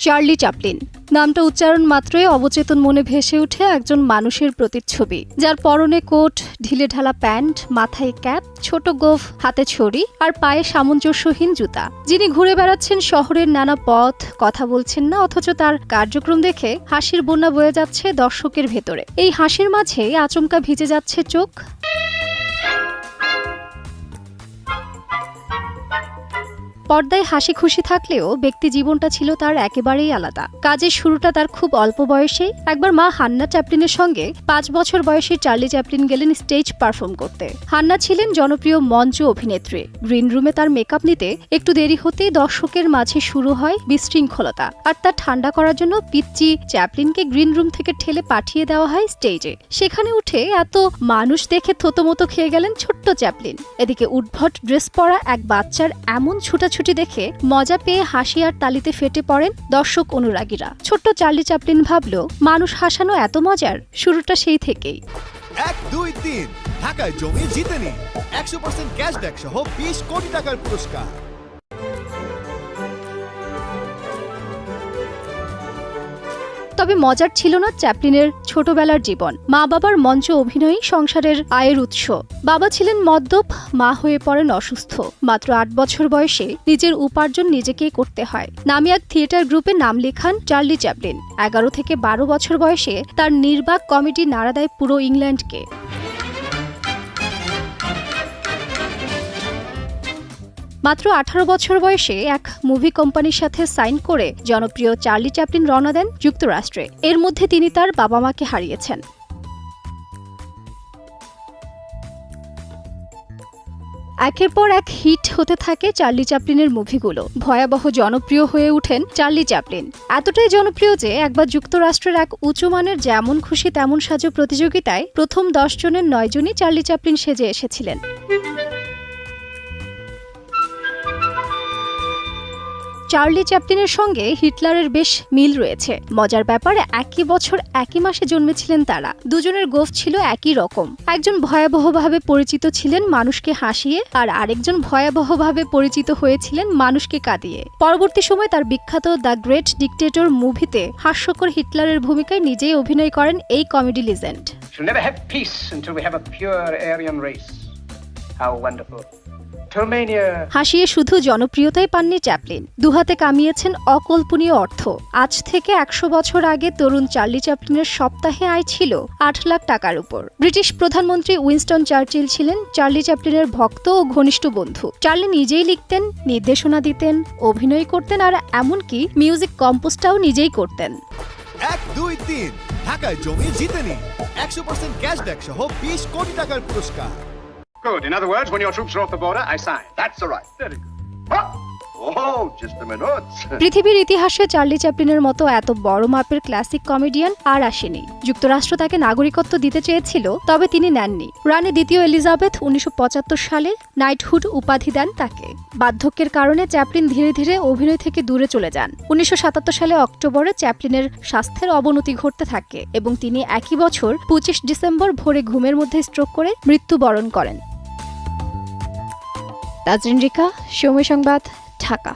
Charlie Chaplin নামটা উচ্চারণ মাত্রই অবচেতন মনে ভেসে উঠে একজন মানুষের প্রতিচ্ছবি, যার পরনে কোট, ঢিলে ঢালা প্যান্ট, মাথায় ক্যাপ, ছোট গোফ, হাতে ছড়ি আর পায়ে সামঞ্জস্যহীন জুতা। যিনি ঘুরে বেড়াচ্ছেন শহরের নানা পথ, কথা বলছেন না, অথচ তার কার্যক্রম দেখে হাসির বন্যা বয়ে যাচ্ছে দর্শকের ভেতরে। এই হাসির মাঝে আচমকা ভিজে যাচ্ছে চোখ। পর্দায় হাসি খুশি থাকলেও ব্যক্তি জীবনটা ছিল তার একেবারেই আলাদা। কাজের শুরুটা তার খুব অল্প বয়সেই একবার মা হান্না চ্যাপলিনের সঙ্গে পাঁচ বছর বয়সে চার্লি চ্যাপলিন গেলেন স্টেজ পারফর্ম করতে। হান্না ছিলেন জনপ্রিয় মঞ্চ অভিনেত্রী। গ্রিন রুমে তার মেকআপ নিতে একটু দেরি হতেই দর্শকের মাঝে শুরু হয় বিশৃঙ্খলতা। আর তা ঠান্ডা করার জন্য পিচ্চি চ্যাপলিনকে গ্রিন রুম থেকে ঠেলে পাঠিয়ে দেওয়া হয় স্টেজে। সেখানে উঠে এত মানুষ দেখে থতমতো খেয়ে গেলেন ছোট্ট চ্যাপলিন। এদিকে উদ্ভট ড্রেস পরা এক বাচ্চার এমন ছুটাছুটি দেখে মজা পেয়ে হাসি আর তালিতে ফেটে পড়েন দর্শক অনুরাগীরা। ছোট্ট চার্লি চাপলিন ভাবল মানুষ হাসানো এত মজার, শুরুটা সেই থেকেই। এক, দুই, তিন। ঢাকায় জমি জিতে নিন। একশো পার্সেন্ট ক্যাশব্যাক সহ বিশ কোটি টাকার পুরস্কার। তবে মজার ছিল না চ্যাপলিনের ছোটবেলার জীবন। মা বাবার মঞ্চ অভিনয়ই সংসারের আয়ের উৎস। বাবা ছিলেন মদ্যপ, মা হয়ে পড়েন অসুস্থ। মাত্র আট বছর বয়সে নিজের উপার্জন নিজেকেই করতে হয়। নামি এক থিয়েটার গ্রুপে নাম লেখান চার্লি চ্যাপলিন। এগারো থেকে বারো বছর বয়সে তার নির্বাক কমিটি নাড়া দেয় পুরো ইংল্যান্ডকে। মাত্র আঠারো বছর বয়সে এক মুভি কোম্পানির সাথে সাইন করে জনপ্রিয় চার্লি চ্যাপলিন রওনা দেন যুক্তরাষ্ট্রে। এর মধ্যে তিনি তার বাবা মাকে হারিয়েছেন। একের পর এক হিট হতে থাকে চার্লি চ্যাপলিনের মুভিগুলো। ভয়াবহ জনপ্রিয় হয়ে ওঠেন চার্লি চ্যাপলিন। এতটাই জনপ্রিয় যে একবার যুক্তরাষ্ট্রের এক উঁচুমানের যেমন খুশি তেমন সাজো প্রতিযোগিতায় প্রথম দশ জনের নয় জনই চার্লি চ্যাপলিন সেজে এসেছিলেন। চার্লি চ্যাপলিনের সঙ্গে হিটলারের বেশ মিল রয়েছে। মজার ব্যাপারে, একই বছর, একই মাসে জন্মেছিলেন তারা। দুজনের গোফ ছিল একই রকম। একজন ভয়াবহভাবে পরিচিত ছিলেন মানুষকে হাসিয়ে, আর আরেকজন ভয়াবহভাবে পরিচিত হয়েছিলেন মানুষকে কাঁদিয়ে। পরবর্তী সময় তার বিখ্যাত দ্য গ্রেট ডিকটেটর মুভিতে হাস্যকর হিটলারের ভূমিকায় নিজেই অভিনয় করেন এই comedy legend. Never have peace until we have a pure Aryan race. How wonderful. হাসিয়ে শুধু জনপ্রিয়তাই পাননি চ্যাপলিন। দুহাতে কামিয়েছেন অকল্পনীয় অর্থ। আজ থেকে একশো বছর আগে তরুণ চার্লি চ্যাপলিনের সপ্তাহে আয় ছিল আট লাখ টাকার উপর। ব্রিটিশ প্রধানমন্ত্রী উইনস্টন চার্চিল ছিলেন চার্লি চ্যাপলিনের ভক্ত ও ঘনিষ্ঠ বন্ধু। চার্লি নিজেই লিখতেন নির্দেশনা দিতেন অভিনয় করতেন আর এমনকি মিউজিক কম্পোজটাও নিজেই করতেন। এক দুই তিন। ঢাকায় জমি জিতে নিন একশো পার্সেন্ট ক্যাশব্যাক সহ বিশ কোটি টাকার পুরস্কার। Good. In other words, when your troops are off the border, I sign. That's all right. Very good. Huh? Oh, just a minute. পৃথিবীর ইতিহাসে চার্লি চ্যাপলিনের মতো এত বড় মাপের ক্লাসিক কমেডিয়ান আর আসেনি যুক্তরাষ্ট্র তাকে নাগরিকত্ব দিতে চেয়েছিল তবে তিনি নেননি রানী দ্বিতীয় এলিজাবেথ উনিশশো পঁচাত্তর সালে নাইটহুড উপাধি দেন তাকে বার্ধক্যের কারণে চ্যাপলিন ধীরে ধীরে অভিনয় থেকে দূরে চলে যান উনিশশো সাতাত্তর সালে অক্টোবরে চ্যাপলিনের স্বাস্থ্যের অবনতি ঘটতে থাকে এবং তিনি একই বছর পঁচিশ ডিসেম্বর ভোরে ঘুমের মধ্যে স্ট্রোক করে মৃত্যুবরণ করেন তাজরিন রিকা সময় সংবাদ ঢাকা।